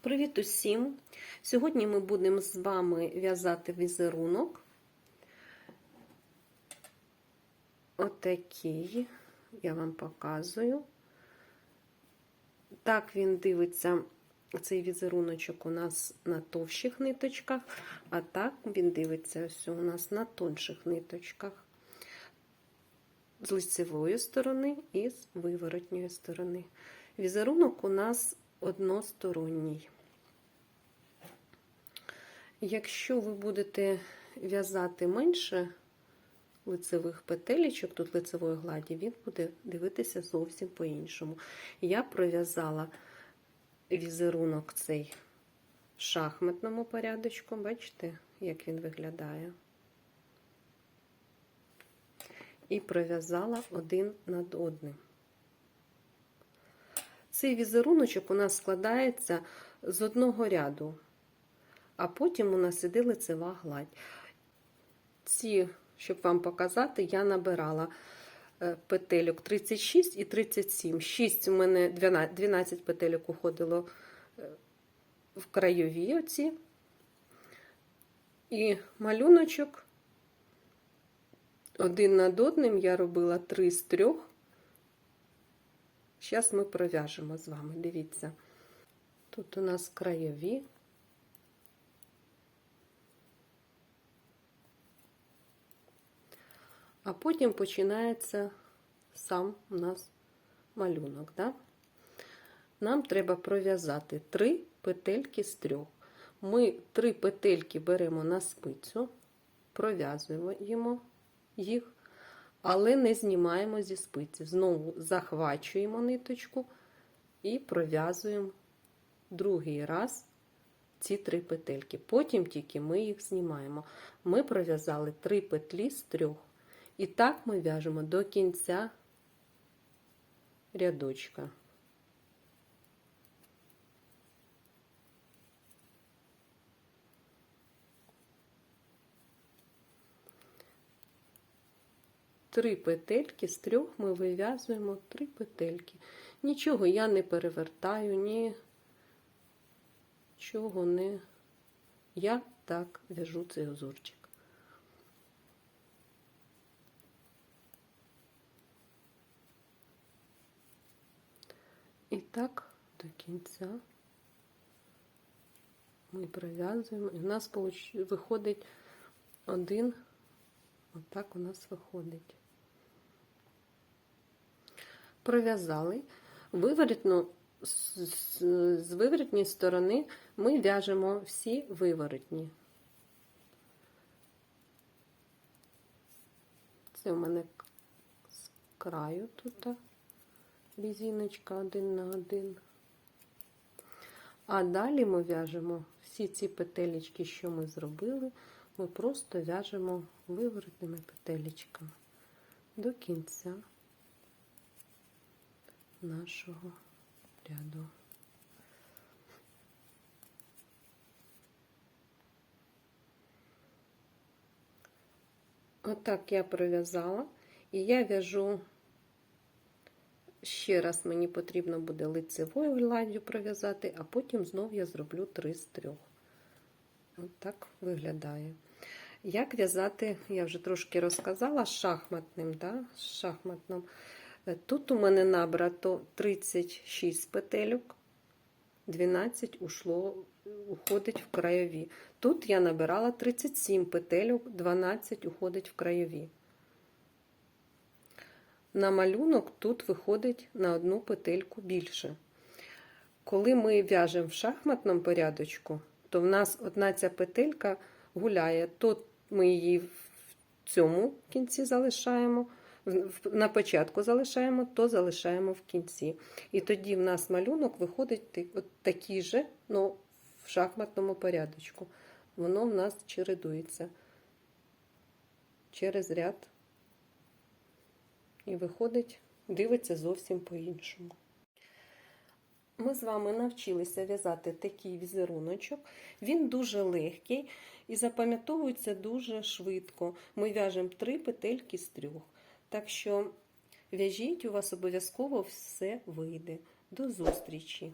Привіт усім! Сьогодні ми будемо з вами в'язати візерунок. Отакий, я вам показую. Так він дивиться, цей візеруночок у нас на товщих ниточках, а так він дивиться ось у нас на тонших ниточках. З лицевої сторони і з виворотньої сторони. Візерунок у нас односторонній. Якщо ви будете в'язати менше лицевих петелечок, тут лицевої гладі, він буде дивитися зовсім по-іншому. Я пров'язала візерунок цей в шахматному порядочку, бачите, як він виглядає. І пров'язала один над одним. Цей візеруночок у нас складається з одного ряду, а потім у нас іде лицева гладь. Ці, щоб вам показати, я набирала петельок 36 і 37. 6 у мене 12 петельок уходило в крайові оці. І малюночок один над одним я робила 3 з 3. Зараз ми пров'яжемо з вами, дивіться. Тут у нас краєві. А потім починається сам у нас малюнок. Да? Нам треба пров'язати три петельки з трьох. Ми три петельки беремо на спицю, пров'язуємо їх але не знімаємо зі спиці. Знову захвачуємо ниточку і пров'язуємо другий раз ці три петельки. Потім тільки ми їх знімаємо. Ми пров'язали три петлі з трьох. І так ми в'яжемо до кінця рядочка. Три петельки з трьох ми вив'язуємо три петельки. Нічого я не перевертаю, нічого не. Я так в'яжу цей узорчик. І так до кінця ми пров'язуємо, і в нас виходить один, отак у нас виходить пров'язали, виворотну, з виворотньої сторони ми в'яжемо всі виворотні. Це у мене з краю тут різиночка один на один. А далі ми в'яжемо всі ці петелечки, що ми зробили, ми просто в'яжемо виворотними петелечками до кінця нашого ряду. Отак я пров'язала, і я в'яжу, ще раз мені потрібно буде лицевою гладдю пров'язати, а потім знов я зроблю 3 з 3. Отак виглядає. Як в'язати, я вже трошки розказала, шахматним, да? шахматним. Тут у мене набрато 36 петельок, 12 ушло, уходить в краєві. Тут я набирала 37 петельок, 12 уходить в краєві. На малюнок тут виходить на одну петельку більше. Коли ми в'яжемо в шахматному порядочку, то в нас одна ця петелька гуляє. То ми її в цьому кінці залишаємо на початку залишаємо, то залишаємо в кінці. І тоді в нас малюнок виходить от такий же, ну, в шахматному порядочку. Воно в нас чередується через ряд і виходить, дивиться зовсім по-іншому. Ми з вами навчилися в'язати такий візеруночок. Він дуже легкий і запам'ятовується дуже швидко. Ми в'яжемо три петельки з трьох. Так що в'яжіть, у вас обов'язково все вийде. До зустрічі!